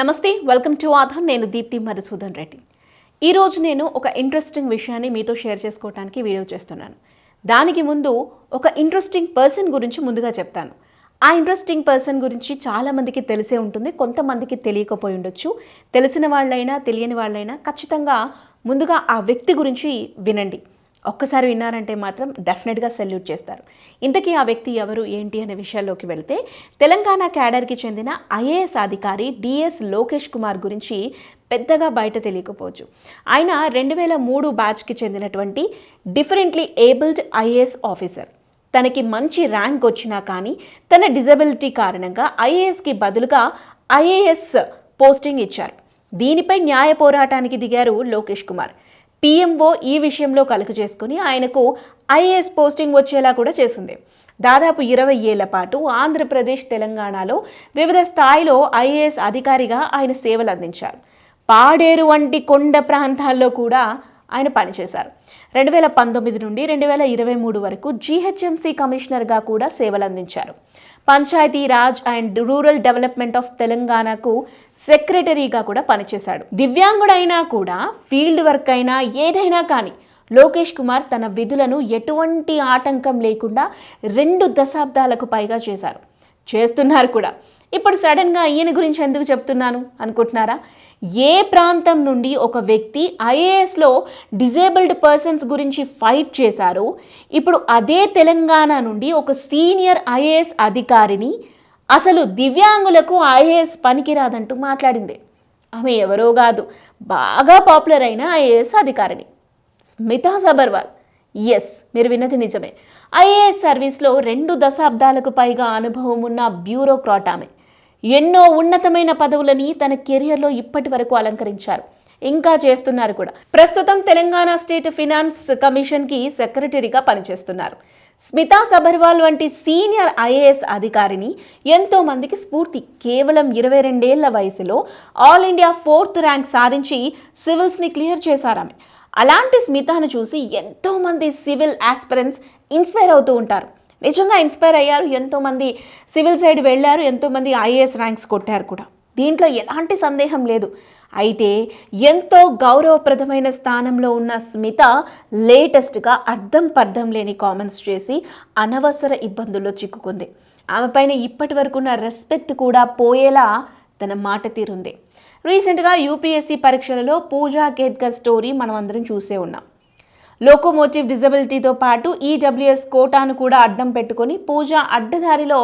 నమస్తే welcome to Aadhaar. నేను దీప్తి మధుసూదన్ రెడ్డి. ఈరోజు నేను ఒక ఇంట్రెస్టింగ్ విషయాన్ని మీతో షేర్ చేసుకోవడానికి వీడియో చేస్తున్నాను. దానికి ముందు ఒక ఇంట్రెస్టింగ్ పర్సన్ గురించి ముందుగా చెప్తాను. ఆ ఇంట్రెస్టింగ్ పర్సన్ గురించి చాలామందికి తెలిసే ఉంటుంది కొంతమందికి తెలియకపోయి ఉండొచ్చు. తెలిసిన వాళ్ళైనా తెలియని వాళ్ళైనా ఖచ్చితంగా ముందుగా ఆ వ్యక్తి గురించి వినండి. ఒక్కసారి విన్నారంటే మాత్రం డెఫినెట్గా సెల్యూట్ చేస్తారు. ఇంతకీ ఆ వ్యక్తి ఎవరు ఏంటి అనే విషయాల్లోకి వెళ్తే తెలంగాణ క్యాడర్కి చెందిన ఐఏఎస్ అధికారి డిఎస్ లోకేష్ కుమార్ గురించి పెద్దగా బయట తెలియకపోవచ్చు. ఆయన రెండు వేల మూడు బ్యాచ్కి చెందినటువంటి డిఫరెంట్లీ ఏబుల్డ్ ఐఏఎస్ ఆఫీసర్. తనకి మంచి ర్యాంక్ వచ్చినా కానీ తన డిజబిలిటీ కారణంగా ఐఏఎస్కి బదులుగా ఐఏఎస్ పోస్టింగ్ ఇచ్చారు. దీనిపై న్యాయ పోరాటానికి దిగారు లోకేష్ కుమార్. పిఎంఓ ఈ విషయంలో కలుగు చేసుకుని ఆయనకు ఐఏఎస్ పోస్టింగ్ వచ్చేలా కూడా చేసింది. దాదాపు ఇరవై ఏళ్ళ పాటు ఆంధ్రప్రదేశ్ తెలంగాణలో వివిధ స్థాయిలో ఐఏఎస్ అధికారిగా ఆయన సేవలు అందించారు. పాడేరు వంటి కొండ ప్రాంతాల్లో కూడా ఆయన పనిచేశారు. రెండు వేల పంతొమ్మిది నుండి రెండు వేల ఇరవై మూడు వరకు జీహెచ్ఎంసీ కమిషనర్గా కూడా సేవలు అందించారు. Panchayati Raj and rural development of తెలంగాణకు సెక్రటరీగా కూడా పనిచేశాడు. దివ్యాంగుడైనా కూడా ఫీల్డ్ వర్క్ అయినా ఏదైనా కానీ లోకేష్ కుమార్ తన విధులను ఎటువంటి ఆటంకం లేకుండా రెండు దశాబ్దాలకు పైగా చేశారు. చేస్తున్నారు కూడా. ఇప్పుడు సడన్గా ఈయన గురించి ఎందుకు చెప్తున్నాను అనుకుంటున్నారా? ఏ ప్రాంతం నుండి ఒక వ్యక్తి ఐఏఎస్లో డిజేబుల్డ్ పర్సన్స్ గురించి ఫైట్ చేశారో ఇప్పుడు అదే తెలంగాణ నుండి ఒక సీనియర్ ఐఏఎస్ అధికారిని అసలు దివ్యాంగులకు ఐఏఎస్ పనికిరాదంటూ మాట్లాడింది. ఆమె ఎవరో కాదు బాగా పాపులర్ అయిన ఐఏఎస్ అధికారిని. స్మితా సబర్వాల్. ఎస్ మీరు విన్నది నిజమే. ఐఏఎస్ సర్వీస్లో రెండు దశాబ్దాలకు పైగా అనుభవం ఉన్న బ్యూరోక్రాట్ ఆమె. ఎన్నో ఉన్నతమైన పదవులని తన కెరియర్లో ఇప్పటి వరకు అలంకరించారు. ఇంకా చేస్తున్నారు కూడా. ప్రస్తుతం తెలంగాణ స్టేట్ ఫినాన్స్ కమిషన్కి సెక్రటరీగా పనిచేస్తున్నారు. స్మితా సబర్వాల్ వంటి సీనియర్ ఐఏఎస్ అధికారిని ఎంతో మందికి స్ఫూర్తి. కేవలం ఇరవై రెండేళ్ళ వయసులో ఆల్ ఇండియా ఫోర్త్ ర్యాంక్ సాధించి సివిల్స్ని క్లియర్ చేశారామె. అలాంటి స్మితాను చూసి ఎంతో మంది సివిల్ ఆస్పిరెంట్స్ ఇన్స్పైర్ అవుతూ ఉంటారు. నిజంగా ఇన్స్పైర్ అయ్యారు ఎంతోమంది సివిల్ సైడ్ వెళ్ళారు ఎంతోమంది ఐఏఎస్ ర్యాంక్స్ కొట్టారు కూడా. దీంట్లో ఎలాంటి సందేహం లేదు. అయితే ఎంతో గౌరవప్రదమైన స్థానంలో ఉన్న స్మిత లేటెస్ట్గా అర్థం పర్థం లేని కామెంట్స్ చేసి అనవసర ఇబ్బందుల్లో చిక్కుకుంది. ఆమెపైన ఇప్పటి వరకు ఉన్న రెస్పెక్ట్ కూడా పోయేలా తన మాట తీరుంది. రీసెంట్గా యూపీఎస్సీ పరీక్షలలో పూజా కేద్కర్ స్టోరీ మనం అందరం చూసే ఉన్నాం. లోకోమోటివ్ డిజబిలిటీతో పాటు ఈడబ్ల్యూఎస్ కోటాను కూడా అడ్డం పెట్టుకొని పూజ అడ్డదారిలో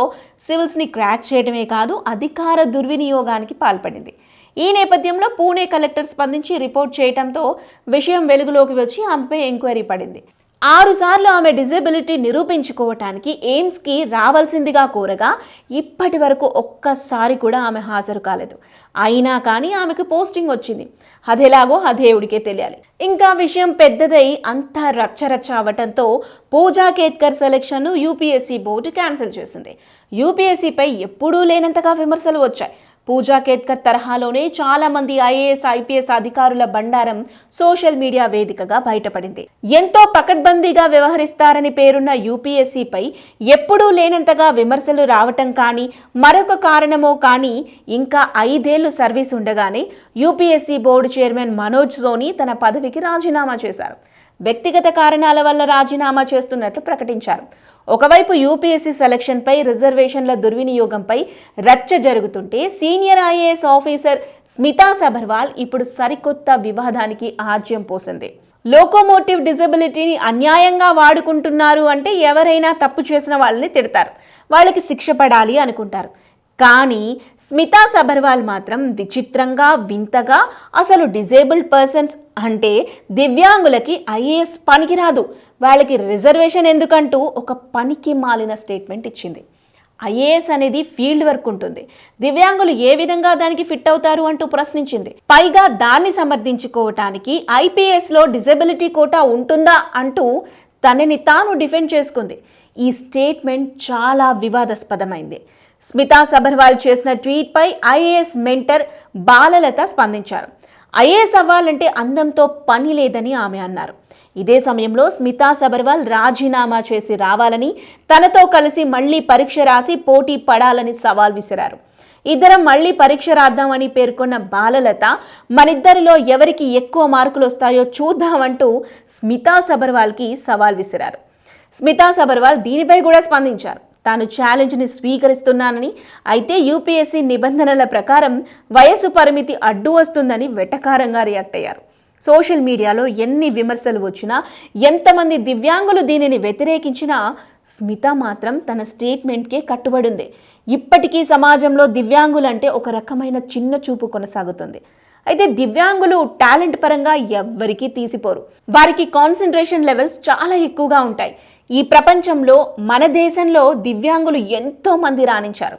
సివిల్స్ని క్రాక్ చేయడమే కాదు అధికార దుర్వినియోగానికి పాల్పడింది. ఈ నేపథ్యంలో పూణే కలెక్టర్ స్పందించి రిపోర్ట్ చేయడంతో విషయం వెలుగులోకి వచ్చి ఆమెపై ఎంక్వైరీ పడింది. ఆరుసార్లు ఆమె డిజేబిలిటీ నిరూపించుకోవటానికి ఎయిమ్స్కి రావాల్సిందిగా కోరగా ఇప్పటి వరకు ఒక్కసారి కూడా ఆమె హాజరు కాలేదు. అయినా కానీ ఆమెకు పోస్టింగ్ వచ్చింది. అదేలాగో ఆ దేవుడికే తెలియాలి. ఇంకా విషయం పెద్దదై అంతా రచ్చరచ్చ అవటంతో పూజా కేత్కర్ సెలెక్షన్ను యూపీఎస్సీ బోర్డు క్యాన్సిల్ చేసింది. యూపీఎస్సీపై ఎప్పుడూ లేనంతగా విమర్శలు వచ్చాయి. పూజా కేత్కర్ తరహాలోనే చాలా మంది ఐఏఎస్ ఐపీఎస్ అధికారుల బండారం సోషల్ మీడియా వేదికగా బయటపడింది. ఎంతో పకడ్బందీగా వ్యవహరిస్తారని పేరున్న యూపీఎస్సీపై ఎప్పుడూ లేనంతగా విమర్శలు రావటం కానీ మరొక కారణమో కానీ ఇంకా ఐదేళ్ళు సర్వీస్ ఉండగానే UPSC board chairman Manoj Soni తన పదవికి రాజీనామా చేశారు. వ్యక్తిగత కారణాల వల్ల రాజీనామా చేస్తున్నట్లు ప్రకటించారు. ఒకవైపు యూపీఎస్సీ సెలక్షన్పై రిజర్వేషన్ల దుర్వినియోగంపై రచ్చ జరుగుతుంటే senior IAS officer Smita Sabharwal ఇప్పుడు సరికొత్త వివాదానికి ఆజ్యం పోసింది. లోకోమోటివ్ డిజబిలిటీని అన్యాయంగా వాడుకుంటున్నారు అంటే ఎవరైనా తప్పు చేసిన వాళ్ళని తిడతారు. వాళ్ళకి శిక్ష పడాలి అనుకుంటారు. కానీ స్మితా సబర్వాల్ మాత్రం విచిత్రంగా వింతగా అసలు డిజేబుల్డ్ పర్సన్స్ అంటే దివ్యాంగులకి ఐఏఎస్ పనికిరాదు. వాళ్ళకి రిజర్వేషన్ ఎందుకంటూ ఒక పనికి మాలిన స్టేట్మెంట్ ఇచ్చింది. ఐఏఎస్ అనేది ఫీల్డ్ వర్క్ ఉంటుంది. దివ్యాంగులు ఏ విధంగా దానికి ఫిట్ అవుతారు అంటూ ప్రశ్నించింది. పైగా దాన్ని సమర్థించుకోవటానికి ఐపీఎస్లో డిజబిలిటీ కోటా ఉంటుందా అంటూ తనని తాను డిఫెండ్ చేసుకుంది. ఈ స్టేట్మెంట్ చాలా వివాదాస్పదమైంది. స్మితా సబర్వాల్ చేసిన ట్వీట్పై ఐఏఎస్ మెంటర్ బాలలత స్పందించారు. ఐఏఎస్ అవ్వాలంటే అందంతో పని లేదని ఆమె అన్నారు. ఇదే సమయంలో స్మితా సబర్వాల్ రాజీనామా చేసి రావాలని తనతో కలిసి మళ్ళీ పరీక్ష రాసి పోటీ పడాలని సవాల్ విసిరారు. ఇద్దరం మళ్ళీ పరీక్ష రాద్దామని పేర్కొన్న బాలలత మనిద్దరిలో ఎవరికి ఎక్కువ మార్కులు వస్తాయో చూద్దామంటూ స్మితా సబర్వాల్కి సవాల్ విసిరారు. స్మితా సబర్వాల్ దీనిపై కూడా స్పందించారు. తాను ఛాలెంజ్ని స్వీకరిస్తున్నానని అయితే యూపీఎస్సీ నిబంధనల ప్రకారం వయసు పరిమితి అడ్డు వస్తుందని వెటకారంగా రియాక్ట్ అయ్యారు. సోషల్ మీడియాలో ఎన్ని విమర్శలు వచ్చినా ఎంతమంది దివ్యాంగులు దీనిని వ్యతిరేకించినా స్మిత మాత్రం తన స్టేట్మెంట్కే కట్టుబడింది ఇప్పటికీ సమాజంలో దివ్యాంగులంటే ఒక రకమైన చిన్న చూపు కొనసాగుతుంది. అయితే దివ్యాంగులు టాలెంట్ పరంగా ఎవ్వరికీ తీసిపోరు. వారికి కాన్సన్ట్రేషన్ లెవెల్స్ చాలా ఎక్కువగా ఉంటాయి. ఈ ప్రపంచంలో మన దేశంలో దివ్యాంగులు ఎంతో మంది రాణించారు.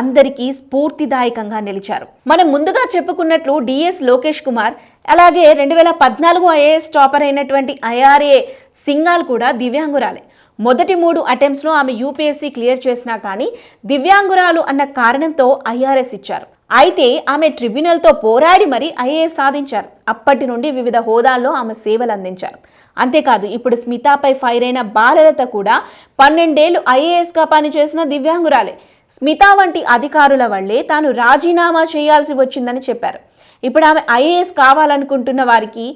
అందరికీ స్ఫూర్తిదాయకంగా నిలిచారు. మనం ముందుగా చెప్పుకున్నట్లు డిఎస్ లోకేష్ కుమార్ అలాగే రెండు వేల పద్నాలుగు ఐఏఎస్ టాపర్ అయినటువంటి ఐఆర్ఏ సింగాల్ కూడా దివ్యాంగురాలే. మొదటి మూడు అటెంప్ట్స్లో ఆమె యూపీఎస్సీ క్లియర్ చేసినా కానీ దివ్యాంగురాలు అన్న కారణంతో ఐఆర్ఎస్ ఇచ్చారు. అయితే ఆమె ట్రిబ్యునల్తో పోరాడి మరీ ఐఏఎస్ సాధించారు. అప్పటి నుండి వివిధ హోదాల్లో ఆమె సేవలు అందించారు. అంతేకాదు ఇప్పుడు స్మితాపై ఫైర్ అయిన బాలలత కూడా పన్నెండేళ్ళు ఐఏఎస్గా పనిచేసిన దివ్యాంగురాలే. స్మిత వంటి అధికారుల వల్లే తాను రాజీనామా చేయాల్సి వచ్చిందని చెప్పారు. ఇప్పుడు ఆమె ఐఏఎస్ కావాలనుకుంటున్న వారికి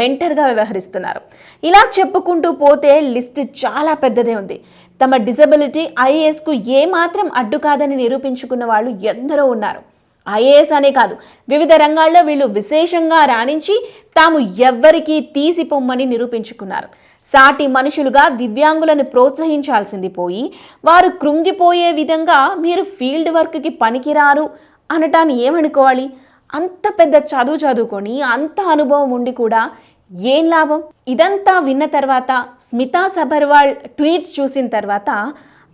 మెంటర్గా వ్యవహరిస్తున్నారు. ఇలా చెప్పుకుంటూ పోతే లిస్ట్ చాలా పెద్దదే ఉంది. తమ డిజబిలిటీ ఐఏఎస్కు ఏమాత్రం అడ్డు కాదని నిరూపించుకున్న వాళ్ళు ఎందరో ఉన్నారు. ఐఏఎస్ అనే కాదు. వివిధ రంగాల్లో వీళ్ళు విశేషంగా రాణించి తాము ఎవ్వరికీ తీసిపొమ్మని నిరూపించుకున్నారు. సాటి మనుషులుగా దివ్యాంగులను ప్రోత్సహించాల్సింది పోయి వారు కృంగిపోయే విధంగా మీరు ఫీల్డ్ వర్క్కి పనికిరారు అనటాన్ని ఏమనుకోవాలి? అంత పెద్ద చదువు చదువుకొని అంత అనుభవం ఉండి కూడా ఏం లాభం? ఇదంతా విన్న తర్వాత స్మితా సబర్వాల్ ట్వీట్స్ చూసిన తర్వాత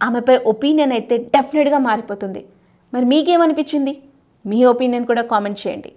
ఆమెపై ఒపీనియన్ అయితే డెఫినెట్గా మారిపోతుంది. మరి మీకేమనిపించింది? మీ ఒపీనియన్ కూడా కామెంట్ చేయండి.